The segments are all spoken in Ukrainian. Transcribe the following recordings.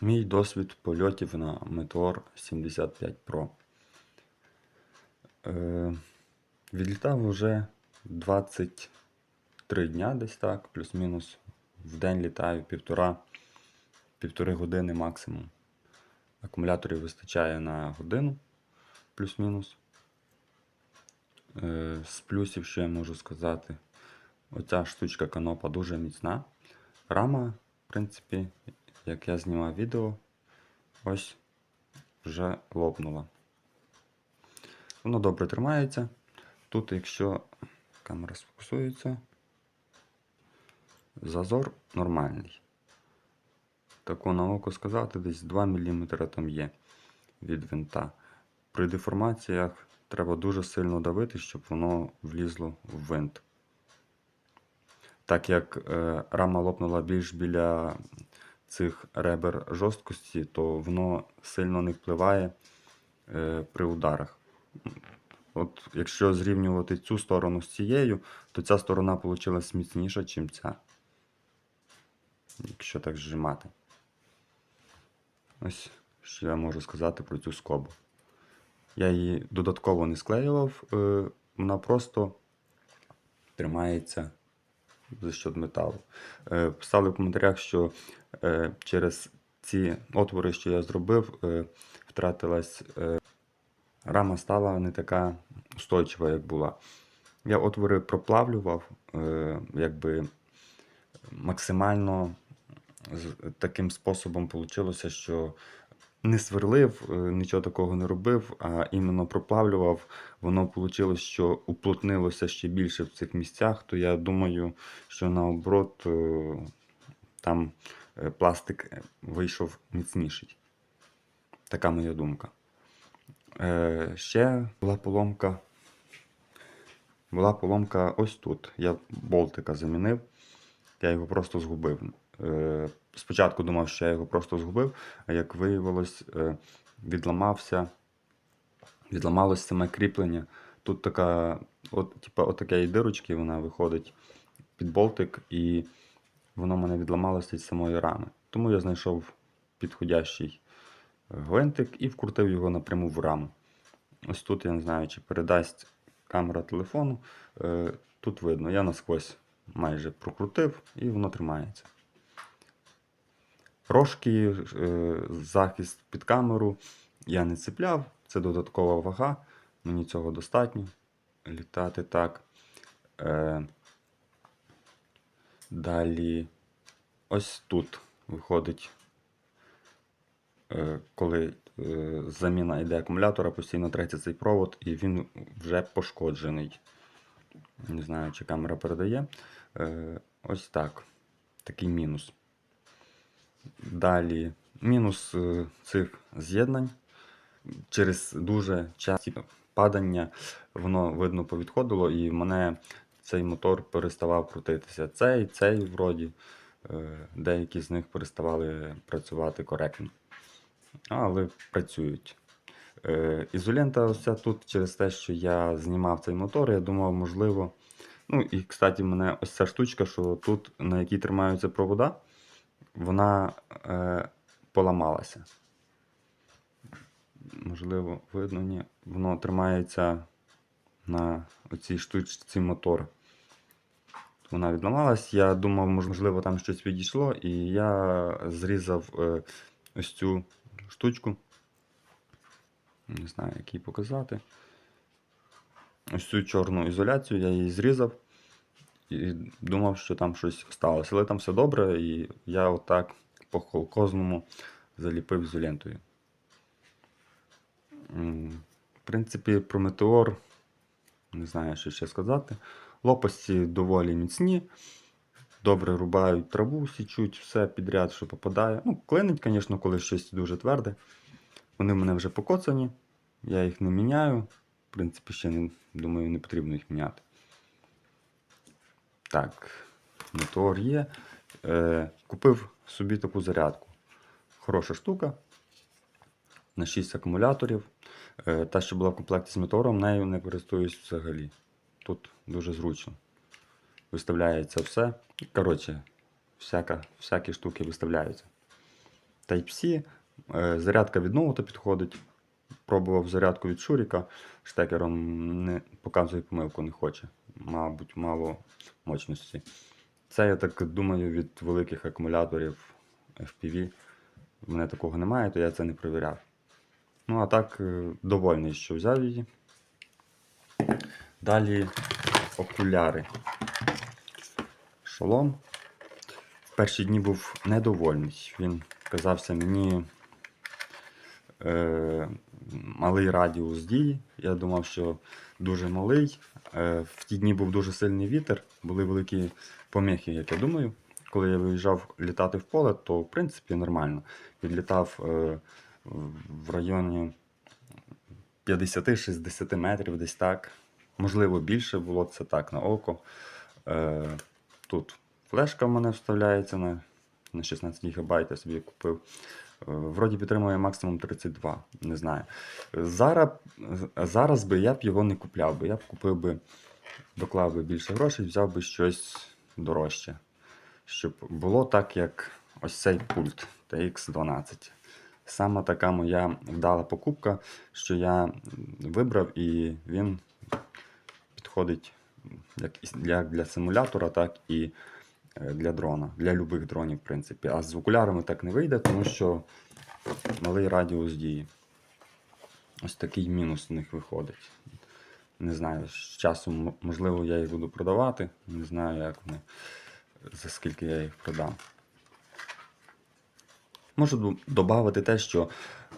Мій досвід польотів на Meteor 75 Pro. Е, відлітав уже 23 дня десь так, плюс-мінус. В день літаю півтора, півтори години максимум. Акумуляторів вистачає на годину, плюс-мінус. Е, з плюсів, що я можу сказати, оця штучка канопа дуже міцна. Рама, в принципі, як я знімав відео, ось вже лопнула. Воно добре тримається. Тут, якщо камера сфокусується, зазор нормальний. Тако на око сказати, десь 2 мм там є від винта. При деформаціях треба дуже сильно давити, щоб воно влізло в винт. Так як е, рама лопнула більш біля цих ребер жорсткості, то воно сильно не впливає е, при ударах. От якщо зрівнювати цю сторону з цією, то ця сторона вийшла міцніша, ніж ця. Якщо так зжимати. Ось що я можу сказати про цю скобу. Я її додатково не склеював, е, вона просто тримається за счет металу. Е, Писали в коментарях, що через ці отвори, що я зробив, е, втратилась е, рама стала не така устойчива, як була. Я отвори проплавлював, е, якби максимально таким способом вийшло, що не сверлив, е, нічого такого не робив, а іменно проплавлював. Воно вийшло, що уплотнилося ще більше в цих місцях, то я думаю, що наоборот е, там е, пластик е, вийшов міцніший. Така моя думка. Е, ще була поломка. Була поломка ось тут. Я болтика замінив, я його просто згубив. Е, спочатку думав, що я його просто згубив, а як виявилось, е, відламався, відламалось саме кріплення. Тут така, от, типа, отаке дирочки, вона виходить під болтик, і воно в мене відламалося з самої рами. Тому я знайшов підходящий е, гвинтик і вкрутив його напряму в раму. Ось тут я не знаю, чи передасть камера телефону. Е, Тут видно, я насквозь майже прокрутив і воно тримається. Рожки, е, захист під камеру я не цепляв, це додаткова вага, мені цього достатньо літати так. Далі ось тут виходить, е, коли е, заміна йде акумулятора, постійно треться цей провод, і він вже пошкоджений. Не знаю, чи камера передає. Е, Ось так. Такий мінус. Далі мінус цих з'єднань. Через дуже часті падання воно видно повідходило, і мене цей мотор переставав крутитися. Цей, цей вроді. е, Деякі з них переставали працювати коректно. Але працюють. Е, Ізолента ось тут через те, що я знімав цей мотор, я думав, можливо. Ну і, кстати, мене ось ця штучка, що тут, на якій тримаються провода, вона е, поламалася. Можливо, видно, ні. Воно тримається на оцій штучці мотор. Вона відламалась. Я думав, можливо, там щось відійшло, і я зрізав е, ось цю штучку. Не знаю, як її показати. Ось цю чорну ізоляцію я її зрізав і думав, що там щось сталося. Але там все добре, і я отак по холкозному заліпив ізолентою. В принципі, про метеор не знаю, що ще сказати. Лопасті доволі міцні. Добре рубають траву, січуть, все підряд, що попадає. Ну, клинить, звісно, коли щось дуже тверде. Вони в мене вже покоцані, я їх не міняю. В принципі, ще не, думаю, не потрібно їх міняти. Так, мотор є. Е, купив собі таку зарядку. Хороша штука. На 6 акумуляторів. Е, та, що була в комплекті з мотором, нею не користуюсь взагалі. Тут дуже зручно. Виставляється все. Коротше, всяка, всякі штуки виставляються. Type-C. Е, Зарядка від ноута підходить. Пробував зарядку від Шуріка. Штекером не показує помилку, не хоче. Мабуть, мало мощності. Це, я так думаю, від великих акумуляторів FPV. У мене такого немає, то я це не перевіряв. Ну, а так, е, довольний, що взяв її. Далі окуляри. Шолом. В перші дні був недовольний. Він казався мені е, малий радіус дії. Я думав, що дуже малий. Е, в ті дні був дуже сильний вітер, були великі поміхи, як я думаю. Коли я виїжджав літати в поле, то в принципі нормально. Відлітав е, в районі 50-60 метрів, десь так. Можливо, більше було це так на око. Е, тут флешка в мене вставляється на, на 16 ГБ, я собі купив. Е, Вроді підтримує максимум 32, не знаю. Зараз, зараз би я б його не купляв би. Я б купив би, доклав би більше грошей, взяв би щось дорожче. Щоб було так, як ось цей пульт TX12. Саме така моя вдала покупка, що я вибрав і він підходить як для, симулятора, так і е, для дрона, для любих дронів, в принципі. А з окулярами так не вийде, тому що малий радіус дії. Ось такий мінус у них виходить. Не знаю, з часом, можливо, я їх буду продавати. Не знаю, як вони, за скільки я їх продам. Можу додати те, що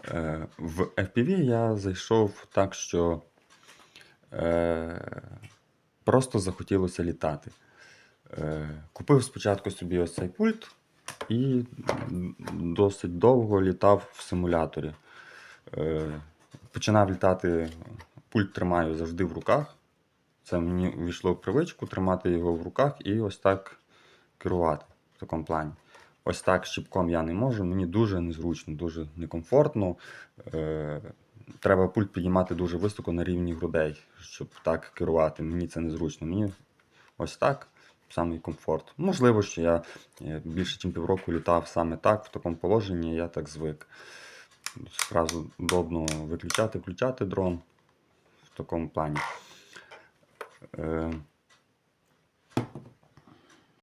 е, в FPV я зайшов так, що просто захотілося літати. Е, купив спочатку собі ось цей пульт і досить довго літав в симуляторі. Е, починав літати, пульт тримаю завжди в руках. Це мені ввійшло в привичку тримати його в руках і ось так керувати в такому плані. Ось так щіпком я не можу, мені дуже незручно, дуже некомфортно. Треба пульт піднімати дуже високо на рівні грудей, щоб так керувати. Мені це незручно. Мені ось так самий комфорт. Можливо, що я е, більше ніж півроку літав саме так, в такому положенні, я так звик. Зразу удобно виключати, включати дрон в такому плані. Е,